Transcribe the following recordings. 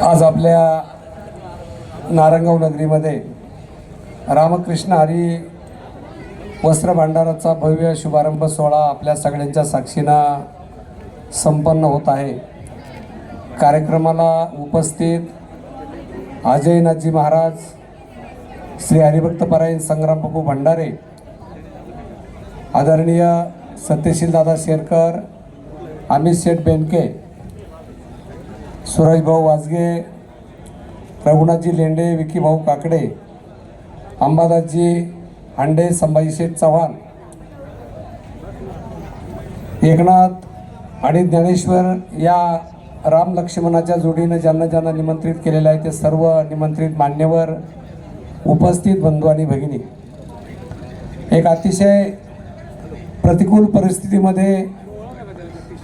आज आपल्या नारंगाव नगरीमध्ये रामकृष्ण हरी वस्त्र भांडाराचा भव्य शुभारंभ सोहळा आपल्या सगळ्यांच्या साक्षीनं संपन्न होत आहे. कार्यक्रमाला उपस्थित अजयनाथजी महाराज श्री हरिभक्तपरायण संग्रामबाबू भंडारे आदरणीय सत्यशील दादा शेरकर अमित शेठ बेनके सूरजभाऊ वाजगे रघुनाथजी लेंडे विकीभाऊ काकडे अंबादासजी हांडे संभाजीशेठ चव्हाण एकनाथ आणि ज्ञानेश्वर या राम लक्ष्मणाच्या जोडीनं ज्यांना ज्यांना निमंत्रित केलेलं आहे ते सर्व निमंत्रित मान्यवर उपस्थित बंधू आणि भगिनी. एक अतिशय प्रतिकूल परिस्थितीमध्ये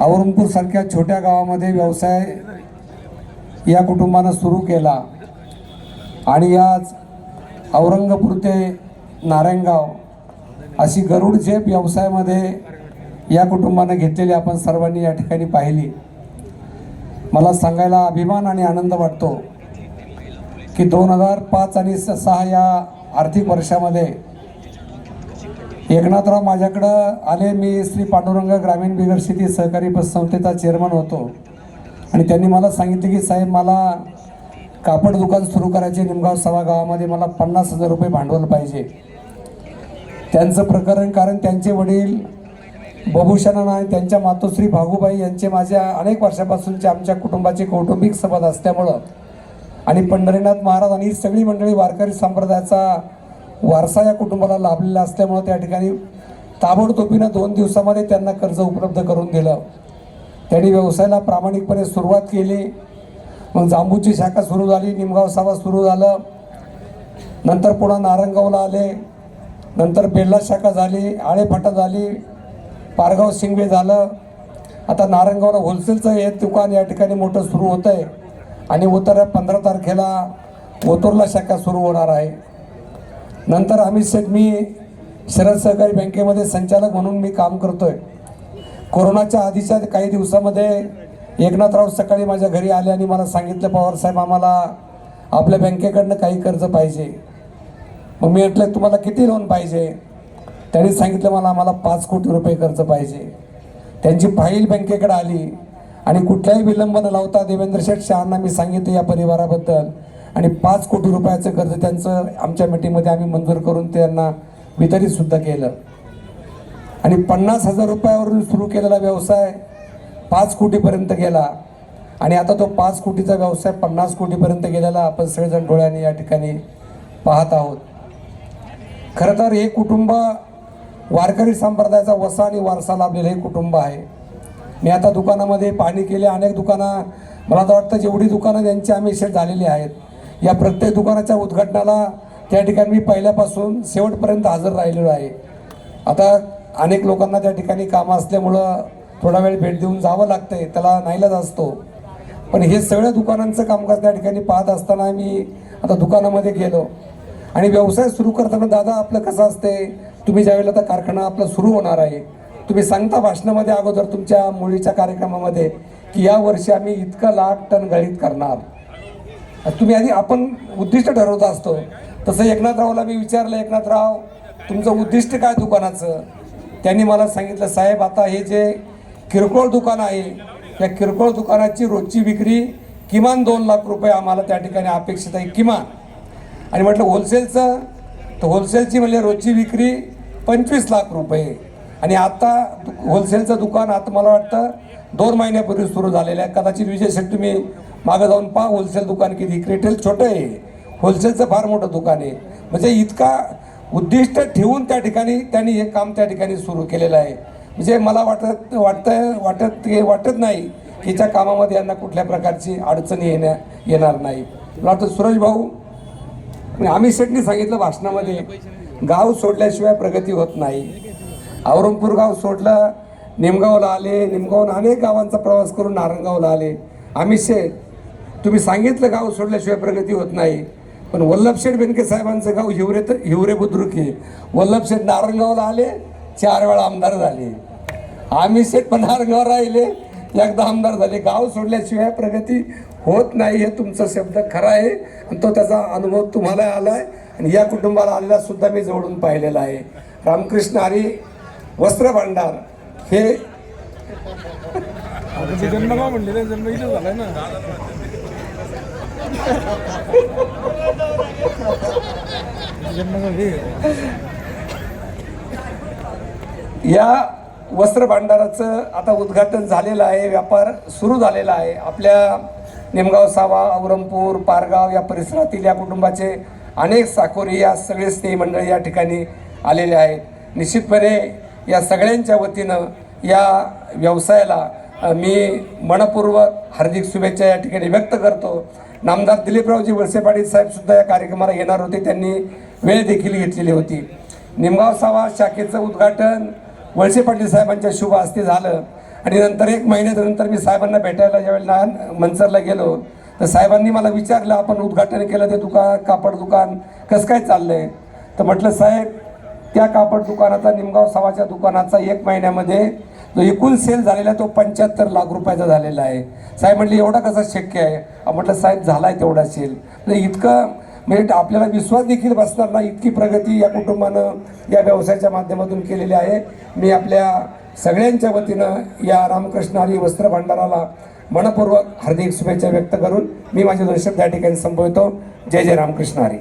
औरंगपूरसारख्या छोट्या गावामध्ये व्यवसाय या कुटुंबानं सुरू केला. आणि आज औरंगपूर ते नारायणगाव अशी गरुड झेप व्यवसायामध्ये या कुटुंबानं घेतलेली आपण सर्वांनी या ठिकाणी पाहिली. मला सांगायला अभिमान आणि आनंद वाटतो की दोन हजार पाच आणि स- सहा या आर्थिक वर्षामध्ये एकनाथराव माझ्याकडं आले. मी श्री पांडुरंग ग्रामीण बिगर शेती सहकारी संस्थेचा चेअरमन होतो. आणि त्यांनी मला सांगितले की साहेब मला कापड दुकान सुरू करायचे. निमगाव सभा गावामध्ये मला पन्नास हजार रुपये भांडवल पाहिजे. त्यांचं प्रकरण कारण त्यांचे वडील बभूषणन आणि त्यांच्या मातोश्री भागूबाई यांचे माझ्या अनेक वर्षापासूनचे आमच्या कुटुंबाचे कौटुंबिक संबंध असल्यामुळं आणि पंढरीनाथ महाराज आणि ही सगळी मंडळी वारकरी संप्रदायाचा वारसा या कुटुंबाला लाभलेला असल्यामुळं त्या ठिकाणी ताबडतोबीनं दोन दिवसामध्ये त्यांना कर्ज उपलब्ध करून दिलं. त्यांनी व्यवसायाला प्रामाणिकपणे सुरुवात केली. मग जांबूची शाखा सुरू झाली निमगाव सभा सुरू झालं. नंतर पुन्हा नारंगावला आले. नंतर बेल्ला शाखा झाली आळेफाटा झाली पारगाव शिंगवे झालं. आता नारंगावला होलसेलचं हे दुकान या ठिकाणी मोठं सुरू होतं आहे आणि उतर पंधरा तारखेला ओतोरला शाखा सुरू होणार आहे. नंतर अमित शेठ मी शरद सहकारी बँकेमध्ये संचालक म्हणून मी काम करतोय. कोरोनाच्या आधीच्या काही दिवसामध्ये एकनाथराव सकाळी माझ्या घरी आले आणि मला सांगितलं पवारसाहेब आम्हाला आपल्या बँकेकडनं काही कर्ज पाहिजे. मग मी म्हटलं तुम्हाला किती लोन पाहिजे? त्यांनी सांगितलं मला आम्हाला पाच कोटी रुपये कर्ज पाहिजे. त्यांची फाईल बँकेकडे आली आणि कुठलाही विलंब न लावता देवेंद्र शेठ शहांना मी सांगितलं या परिवाराबद्दल. आणि पाच कोटी रुपयाचं कर्ज त्यांचं आमच्या मिटिंगमध्ये आम्ही मंजूर करून त्यांना वितरित सुद्धा केलं. आणि पन्नास हजार रुपयावरून सुरू केलेला व्यवसाय पाच कोटीपर्यंत गेला. आणि आता तो पाच कोटीचा व्यवसाय पन्नास कोटीपर्यंत गेलेला आपण सगळेजण डोळ्याने या ठिकाणी पाहत आहोत. खरं तर हे कुटुंब वारकरी संप्रदायाचा वसा आणि वारसा लाभलेलं हे कुटुंब आहे. मी आता दुकानामध्ये पाहणी केली अनेक दुकानं मला तर वाटतं जेवढी दुकानं त्यांची आम्ही शेट झालेली आहेत या प्रत्येक दुकानाच्या उद्घाटनाला त्या ठिकाणी मी पहिल्यापासून शेवटपर्यंत हजर राहिलेलो आहे. आता अनेक लोकांना त्या ठिकाणी कामं असल्यामुळं थोडा वेळ भेट देऊन जावं लागतंय त्याला नाहीलाच असतो. पण हे सगळ्या दुकानांचं कामकाज त्या ठिकाणी पाहत असताना मी आता दुकानामध्ये गेलो. आणि व्यवसाय सुरू करताना दादा आपलं कसं असते तुम्ही ज्यावेळेला आता कारखाना आपला सुरू होणार आहे तुम्ही सांगता भाषणामध्ये अगोदर तुमच्या मुलीच्या कार्यक्रमामध्ये की या वर्षी आम्ही इतकं लाख टन गळीत करणार. तुम्ही आधी आपण उद्दिष्ट ठरवत असतो. तसं एकनाथरावला मी विचारलं एकनाथराव तुमचं उद्दिष्ट काय दुकानाचं? त्यांनी मला सांगितलं साहेब आता हे जे किरकोळ दुकान आहे या किरकोळ दुकानाची रोजची विक्री किमान दोन लाख रुपये आम्हाला त्या ठिकाणी अपेक्षित आहे किमान. आणि म्हटलं होलसेलचं? तर होलसेलची म्हणजे रोजची विक्री पंचवीस लाख रुपये. आणि आता दु- होलसेलचं दुकान आता मला वाटतं दोन महिन्यापूर्वी सुरू झालेलं आहे. कदाचित विजय शेट्टी तुम्ही मागं जाऊन पहा होलसेल दुकान किती. रिटेल छोटं आहे. होलसेलचं फार मोठं दुकान आहे. म्हणजे इतका उद्दिष्ट ठेवून त्या ठिकाणी त्यांनी हे काम त्या ठिकाणी सुरू केलेलं आहे. म्हणजे मला वाटत वाटतं वाटत वाटत नाही की त्या कामामध्ये यांना कुठल्या प्रकारची अडचणी येण्या येणार नाही. मला वाटतं सुरेश भाऊ आम्ही शेटनी सांगितलं भाषणामध्ये गाव सोडल्याशिवाय प्रगती होत नाही. औरंगपूर गाव सोडलं निमगावला आले निमगावहून अनेक गावांचा प्रवास करून नारंगावला आले. आम्ही शेठ तुम्ही सांगितलं गाव सोडल्याशिवाय प्रगती होत नाही. पण वल्लभशेठ बेनके साहेबांचं गाव हिवरे तर हिवरे बुद्रुक आहे. वल्लभशेठ नारंगावला आले चार वेळा आमदार झाले. आम्ही शेठ पण रंगावर राहिले एकदा आमदार झाले. गाव सोडल्याशिवाय प्रगती होत नाही हे तुमचा शब्द खरा आहे आणि तो त्याचा अनुभव तुम्हाला आलाय आणि या कुटुंबाला आलेला सुद्धा मी जवळून पाहिलेला आहे. रामकृष्ण हरी वस्त्र भांडार हे जन्मगाव म्हणले जन्म इथं झालाय ना. या वस्त्र भांडाराचं आता उद्घाटन झालेलं आहे व्यापार सुरू झालेला आहे. आपल्या निमगाव सावा औरंगपूर पारगाव या परिसरातील या कुटुंबाचे अनेक साखोरी या सगळे स्नेही मंडळी या ठिकाणी आलेले आहेत. निश्चितपणे या सगळ्यांच्या वतीनं या व्यवसायाला मी मनपूर्वक हार्दिक शुभेच्छा या ठिकाणी व्यक्त करतो. नामदार दिलीपरावजी वळसे साहेबसुद्धा या कार्यक्रमाला येणार होते. त्यांनी वेळ देखील घेतलेली होती. निमगाव सावा शाखेचं उद्घाटन वळसे पाटील साहेबांच्या शुभ हस्ते झालं. आणि नंतर एक महिन्यानंतर मी साहेबांना भेटायला ज्यावेळेला लहान मंचरला गेलो तर साहेबांनी मला विचारलं आपण उद्घाटन केलं ते दुकान कापड दुकान कसं काय चाललं आहे तर म्हटलं साहेब त्या कापड दुकानाचा निमगाव सावाच्या दुकानाचा एक महिन्यामध्ये जो एकूण सेल झालेला आहे तो पंच्याहत्तर लाख रुपयाचा झालेला आहे. साहेब म्हटले एवढा कसा शक्य आहे? म्हटलं साहेब झाला आहे तेवढा सेल. म्हणजे इतकं म्हणजे आपल्याला विश्वास देखील बसणार ना इतकी प्रगती या कुटुंबानं या व्यवसायाच्या माध्यमातून केलेली आहे. मी आपल्या सगळ्यांच्या वतीनं या रामकृष्ण हरी वस्त्र भांडाराला मनपूर्वक हार्दिक शुभेच्छा व्यक्त करून मी माझे दोन शब्द या ठिकाणी संपवतो जय जय रामकृष्ण हरी.